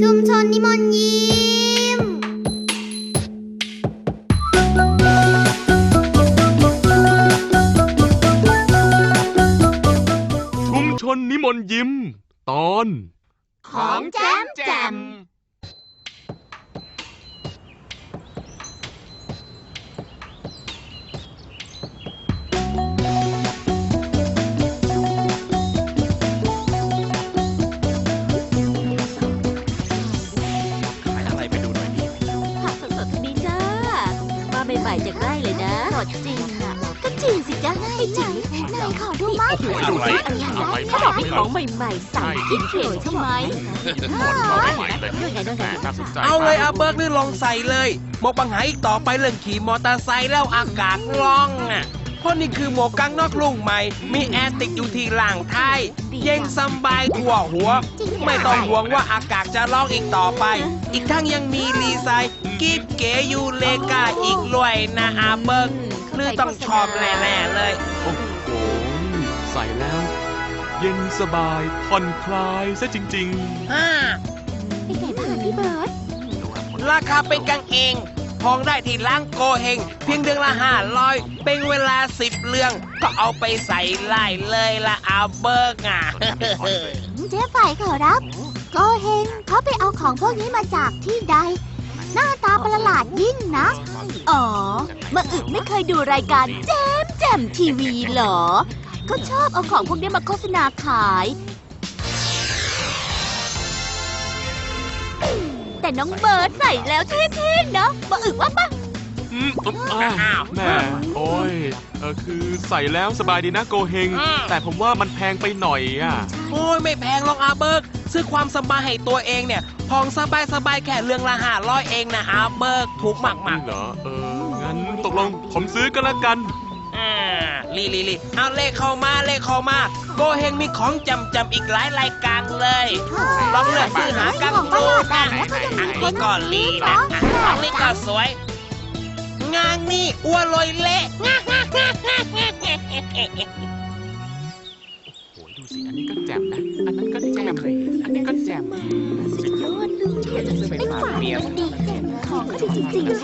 ชุมชนนิมนต์ยิ้ม ชุมชนนิมนต์ยิ้ม ตอน ของแจ้มแจ่ม ไม่จริงไหนขอดูมั่งโอ้โหดูสิอะไรเขาบอกมีของใหม่ๆสั่งกินเฉยใช่ไหมใช่เลยด้วยไงด้วยไงน่าสนใจเอาเลยอาเบิร์กนี่ลองใส่เลยหมวกปัญหาอีกต่อไปเรื่องขี่มอเตอร์ไซค์แล้วอากาศร้องอะเพราะนี่คือหมวกกันนอกลุงใหม่ มีแอร์ติดอยู่ที่หลังท้ายเย็นสบายทั่วหัว ไม่ต้องห่วงว่าอากาศจะร้องอีกต่อไป อีกทั้งยังมีรีไซน์กิฟเก๋ยูเลกาอีกด้วยนะอาเบิร์ก หรือต้องชอบแน่ๆเลย โอ้โหใส่แล้ว เย็นสบายผ่อนคลายซะจริงห้าเป็นไงบ้างพี่เบิร์ดราคาเป็นกันเองพองได้ที่ร้านโกเฮง เพียงเดือนละห้าร้อยเป็นเวลาสิบเรื่อง ก็เอาไปใส่ไล่เลยละอาเบิร์กอะ เจ๊ฝ่ายขอรับ โกเฮงเขาไปเอาของพวกนี้มาจากที่ใด หน้าตาประหลาดยิ่งนะ อ๋อ มาอึกไม่เคยดูรายการแจมแจมทีวีเหรอก็ชอบเอาของพวกนี้มาโฆษณาขาย แต่น้องเบิร์ดใส่แล้วเท่ๆเนาะมาอึกว่าปะๆอืมอุ๊บอ้าวแม่โอ้ยเออคือใส่แล้วสบายดีนะโกเฮงอืมแต่ผมว่ามันแพงไปหน่อยอะ โอ้ยไม่แพงหรอกอาเบิร์ก ซื้อความสบายให้ตัวเองเนี่ยพองสบายสบายๆแค่เรื่องละห้าร้อยเองนะอาเบิร์กถูกมากมากเหรอเอองั้นตกลงผมซื้อก็แล้วกันๆอ่าลีลีลีเอาเลขเข้ามาเลขเข้ามาโกเฮงมีของจำจำๆอีกหลายรายการเลยลองเลือกซื้อหากันของประดูหลาดแบบนี้ก็ยังมีอันคนี้นก็ลีนะอะอันนี้ก็สวยงานนี่อ้วนลอยเละโอ้ยดูสิอันนี้ก็แจ่มนะ อันนั้นก็แจ่มเลย อันนี้ก็แจ่มสุดยอดเลยจะซื้อไปฝากเมียดีเก่งของก็ดีจริงๆเลย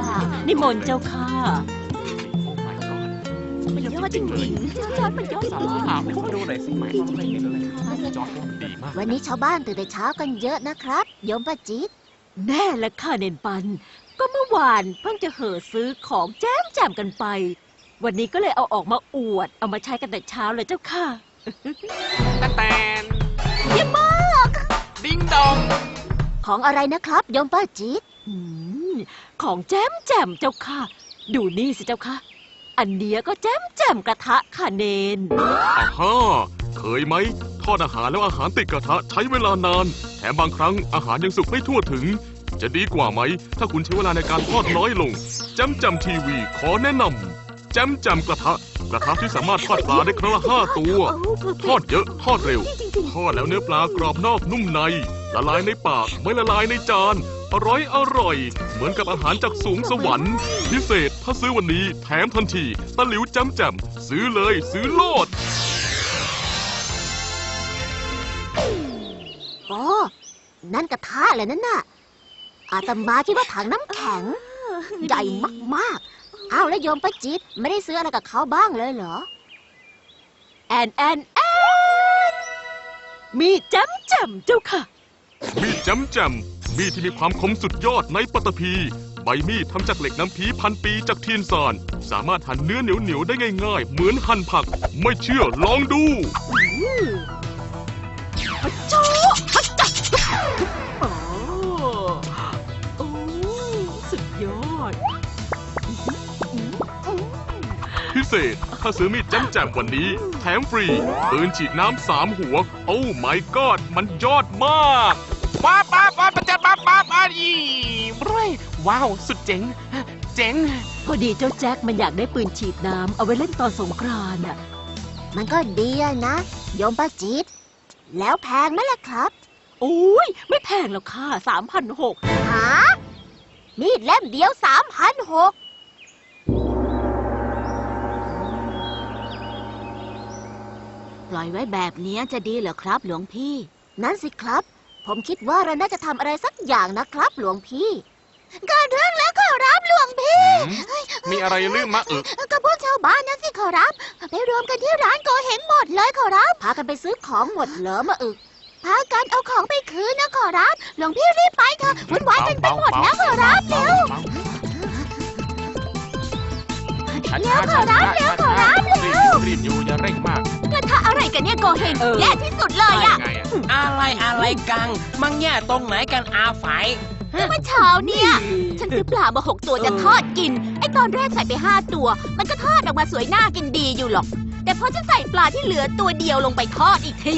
อะนิมนต์เจ้าค่ะโอ้ my god มันยอดจริงๆจอดมันยอดสาวถามให้เขาดูหน่อยสิไหมเขาไม่เห็นเลยจอดดีมากวันนี้ชาวบ้านตื่นแต่เช้ากันเยอะนะครับโยมป้าจี๊ดแน่ละค่ะเนนปัน ก็เมื่อวานเพิ่งจะเห่อซื้อของแจมแจมกันไป วันนี้ก็เลยเอาออกมาอวด เอามาใช้กันแต่เช้าเลยเจ้าค่ะ ตะแตนเยี่ยมมาก ดิ้งดอง ของอะไรนะครับโยมป้าจี๊ดอืมของแจมแจมเจ้าค่ะ ดูนี่สิเจ้าค่ะ อันเนี้ยก็แจมแจมกระทะค่ะเนนอ่าฮ่าเคยไหมทอดอาหารแล้วอาหารติดกระทะใช้เวลานาน แถมบางครั้งอาหารยังสุกไม่ทั่วถึง จะดีกว่าไหม ถ้าคุณใช้เวลาในการทอดน้อยลงจำจำทีวีขอแนะนำจำจำกระทะก ระทะที่สามารถทอดปลาได้ครั้งละห้าตัวทอดเยอะทอดเร็วทอดแล้วเนื้อปลากรอบนอกนุ่มใน ละลายในปากไม่ละลายในจาน อร่อยอร่อย เหมือนกับอาหารจากสูงสวรรค์ พิเศษถ้าซื้อวันนี้แถมทันทีตะหลิวจำจำซื้อเลยซื้อโลดโอ้นั่นกระทะเลยนั่นน่ะอาตมาคิดว่าถังน้ำแข็ง ใหญ่มากๆ อ้าวแล้วโยมป้าจี๊ดไม่ได้ซื้ออะไรกับเขาบ้างเลยเหรอ แอนแอนแอนมีแจมแจมเจ้าค่ะ มีดจำจำมีดที่มีความคมสุดยอดในปัตตภีใบมีดทำจากเหล็กน้ำพีพันปีจากเทียนซาน สามารถหั่นเนื้อเหนียวๆได้ง่ายๆ เหมือนหั่นผัก ไม่เชื่อลองดูโจ้ฮัจจั เศษ ถ้าซื้อมีดแจำจำวันนี้ แถมฟรีปืนฉีดน้ำสามหัว โอ้ my god มันยอดมากป้าป้าป้าประจัดป้าป้าป้าอีร้อยว้าว สุดเจ๋ง เจ๋ง พอดีเจ้าแจ็คมันอยากได้ปืนฉีดน้ำเอาไว้เล่นตอนสงกรานต์อะ มันก็ดีอะนะ โยมป้าจี๊ดแล้วแพงไหมล่ะครับโอ้ยไม่แพงหรอกค่ะสามพันหกหามีดเล่มเดียวสามพันหก ปล่อยไว้แบบนี้จะดีเหรอครับ หลวงพี่ นั่นสิครับผผมคิดว่าเราน่าจะทำอะไรสักอย่างนะครับ หลวงพี่เกิดเรื่องแล้วขอรับหลวงพี่มีอะไรลืมมะอึกก็พวกชาวบ้านนะสิขอรับ ไปรวมกันที่ร้านโกเห็งหมดเลยขอรับ พากันไปซื้อของหมดเหรอมาอึกพากันเอาของไปคืนนะขอรับ หลวงพี่รีบไปเถอะวุ่นวายกันไปหมดแล้วขอรับเร็วช้าเร็ช้าวขอรับเร็วขอรับเร็วรีบรีบอยู่อย่าเร่งมากกระทะ อะไรกันเนี่ยโกเฮงเออ แย่ที่สุดเลยอะไงอะอะไรอะไรกัง มังแย่ตรงไหนกันอาไฝเมื่อเช้าเนี่ย ฉันซื้อปลามาหกตัวจะทอดกิน ไอตอนแรกใส่ไปห้าตัว มันก็ทอดออกมาสวยน่ากินดีอยู่หรอก แต่พอฉันใส่ปลาที่เหลือตัวเดียวลงไปทอดอีกที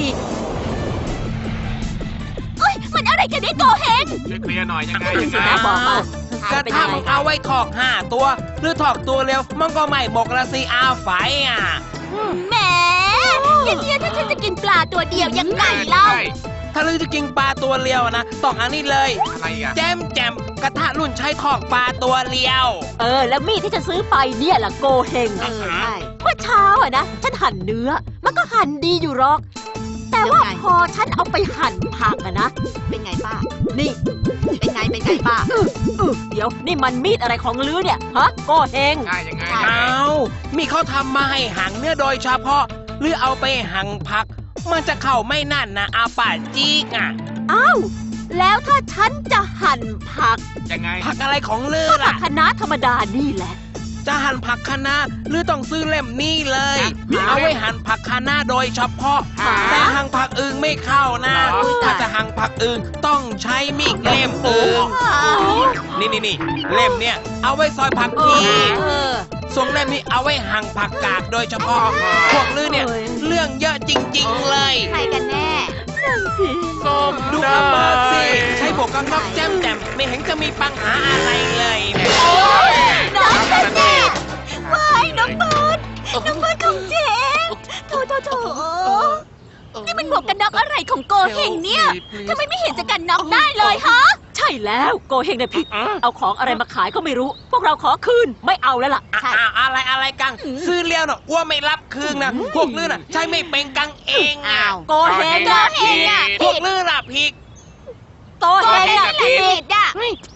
เอ้ยมันอะไรกันเนี่ยโกเฮง ช่วยเคลียร์หน่อยยังไงยังไงนะบอกมากระทะมันเอาไว้ถอกห้าตัว หรือถอกตัวเร็ว มันก็ไม่หมกละสิอาไฝอะ แหม อย่างเนี้ยถ้าฉันจะกินปลาตัวเดียวยังไงเล่าใช่ถ้าลือจะกินปลาตัวเลียวนะต้องอันนี้เลย อะไรอะแจมแจมกระทะรุ่นใช้ถอกปลาตัวเลียว เออ แล้วมีดที่จะซื้อไปเนี่ยล่ะโกเฮงเออใช่ เมื่อเช้าอะนะ ฉันหั่นเนื้อ มันก็หั่นดีอยู่หรอก แต่ว่าแล้วไง พอฉันเอาไปหั่นผักอะนะ เป็นไงป้า นี่เป็นไง เป็นไงป้าอึเดี๋ยวนี่มันมีดอะไรของลือเนี่ย ฮะ โกเฮง ใช่ยังไงใช่เอามีเขาทำมาให้หั่งเนื้อโดยเฉพาะ หรือเอาไปหั่งผัก มันจะเข้าไม่นั่นนะอาป่าจีกอะ อ้าวแล้วถ้าฉันจะหั่นผักยังไง ผักอะไรของลือก็ผัล่ะกคะน้าธรรมดานี่แหละ จะหั่นผักคะน้าหรือต้องซื้อเล่มนี้เลยฮะเอาไว้หั่นผักคะน้าโดยเฉพาะฮะแต่หั่นผักอื่นไม่เข้านะเหรอ ถ้าจะหั่นผักอื่นต้องใช้มีดเล่มอื่นนี่นี่นี่เล่มเนี่ย เอาไว้ซอยผักชีเออ ส่วนเล่มนี้เอาไว้หั่นผักกาดโดยเฉพาะ พวกลือเนี่ยโอ้ยเรื่องเยอะจริง ๆ เลยใครกันแน่ส้มดูอาเบิร์ดสิใช้บวกกันน็อกแจมแจมไม่เห็นจะมีปัญหาอะไรเลยเนี่ยน้องกันแน่ว้ายน้องเบิร์ดน้องเบิร์ดของเจ๊งโถโถโถนี่มันหมวกกันน็อกอะไรของโกเฮงเนี่ยทำไมไม่เห็นจะกันน็อกได้เลยฮะใช่แล้ว โกเฮงเนี่ยผิดเอาของอะไรมาขายก็ไม่รู้ พวกเราขอคืนไม่เอาแล้วล่ะ อะใช่อะอะไรอะไรกัง ซื้อเลี้ยวน่ะอ้วไม่รับคืนนะ พวกลือน่ะใช่ไม่เป็นกังเองอะอ้าว โกเฮงโกอะเฮงอะพวกลือน่ะผิดโกโกเฮเฮงงอะนั่นแหละผิดอะ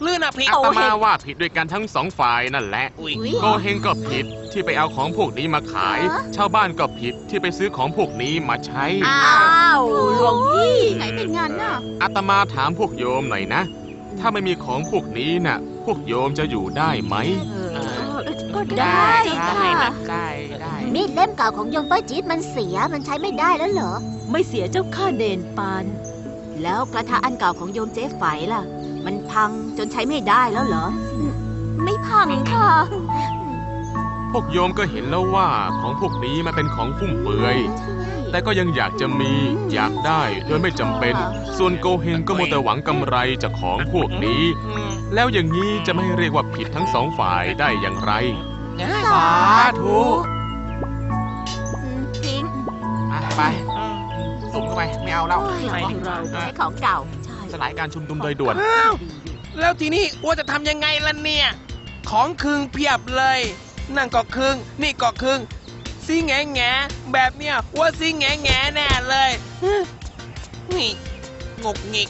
ลือน่ะผิด อาตมาว่าผิดด้วยกันทั้งสองฝ่ายนั่นแหละอุ้ยอุ๊ย โกเฮงก็ผิดที่ไปเอาของพวกนี้มาขาย ฮะ ชาวบ้านก็ผิดที่ไปซื้อของพวกนี้มาใช้ อ้าอ้าววหลวงพี่ ไหนเป็นงั้นน่ะ อาตมาถามพวกโยมหน่อยนะ ถ้าไม่มีของพวกนี้น่ะ พวกโยมจะอยู่ได้ไหมเออก็ได้ได้ค่ะนะได้ได้ มีดเล่มเก่าของโยมป้าจี๊ดมันเสียมันใช้ไม่ได้แล้วเหรอ ไม่เสียเจ้าข้าเนนปาน แล้วกระทะอันเก่าของโยมเจ๊ไฝล่ะ มันพังจนใช้ไม่ได้แล้วเหรอ ไม่พังค่ะ พวกโยมก็เห็นแล้วว่าของพวกนี้มันเป็นของฟุ่มเฟือย แต่ก็ยังอยากจะมีอยากได้โดยไม่จำเป็น ส่วนโกเฮงก็มัวแต่หวังกำไรจากของพวกนี้อืมแล้วอย่างนี้จะไม่ให้เรียกว่าผิดทั้งสองฝ่ายได้อย่างไร สาธุทิ้งอะไปสุ่มเข้าไปไม่เอาแล้วไม่เราใช้ของเก่าใช่สลายการชุมนุมโดยด่วน อ้าว แล้วทีนี้อ้วจะทำยังไงล่ะเนี่ย ของคืงเพียบเลย นั่นก็คืงนี่ก็คืง ซีแงแงแบบเนี้ยอ้วซีแงแงแน่เลยฮึนี่งกงิก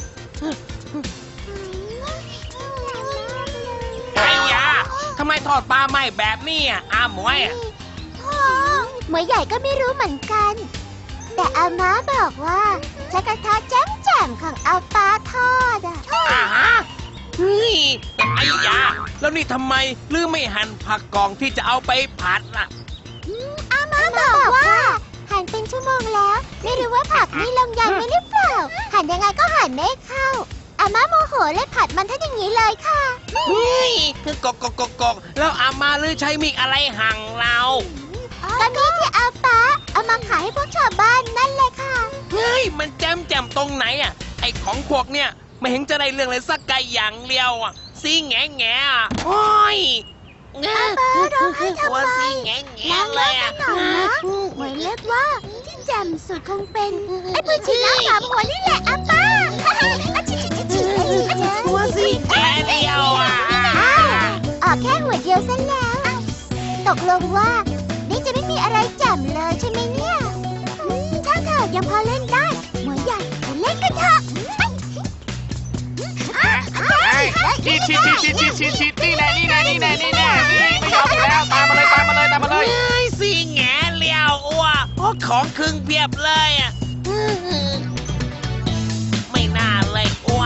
ไอ้ยาทำไมทอดปลาไหม้แบบนี้อะอาหมวยอะหมวยใหญ่ก็ไม่รู้เหมือนกัน แต่อาม้าบอกว่าใช้กระทะแจ่มแจ่มๆของเอาปลาทอดอะอ่าฮะเฮ้ยไอ้ยาแล้วนี่ทำไมลือไม่หั่นผักกองที่จะเอาไปผัดล่ะอาม้า บอกว่าหั่นเป็นชั่วโมงแล้ว ไม่รู้ว่าผักนี่ลงยันไว้หรือเปล่าหั่นยังไงก็หั่นไม่เข้าอาม่าโมโหเลยผัดมันทั้งอย่างนี้เลยค่ะเฮ้ยคือกกกกกกแล้วอามาลือใช้มีดอะไรหั่งเราก็มีที่อาป้าเอามาขายให้พวกชาวบ้านนั่นเลยค่ะเฮ้ยมันแจมแจมตรงไหนอะไอของพวกเนี่ยไม่เห็นจะได้เรื่องเลยสักไกอย่างเดียวอะซีแงแงอะโอ้ย เงอาป้าร้องไห้ทำไมว่าซีแงแงล้างเลเลือดยกัอะนหน่อยนะหมวยเรียกว่าที่แจ่มสุดคงเป็นไอ้ปืนฉีดน้ำสามหัวนี่แหละอาป้าอาชิชิชิชิว่าซีแงเดียวอะออกแค่หัวเดียวซะแล้ว ตกลงว่า นี่จะไม่มีอะไรแจ่มเลยใช่ไหมเนี่ยอืมถ้าเธอยังพอเล่นได้หมวยใหญ่เล่นกันเถอะชีดชีดชีดชีดชีดชีดชีดนี่แน่นี่แน่นี่น่นี่แน่นี่ เลยตามมาเลยเฮ้ยสิแงเลี้ยวอ้วโอ้ของครึ่งเพียบเลยอะไม่น่าเลยอ้ว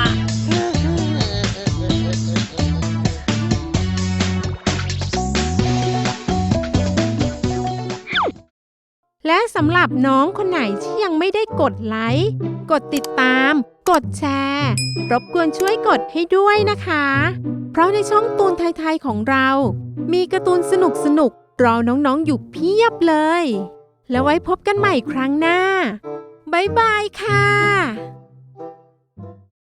และสำหรับน้องคนไหนที่ยังไม่ได้กดไลค์ กดติดตาม กดแชร์ รบกวนช่วยกดให้ด้วยนะคะ เพราะในช่องตูนไทย ๆ ของเรา มีการ์ตูนสนุกๆ รอน้องๆอยู่เพียบเลย แล้วไว้พบกันใหม่ครั้งหน้า บ๊ายบายค่ะ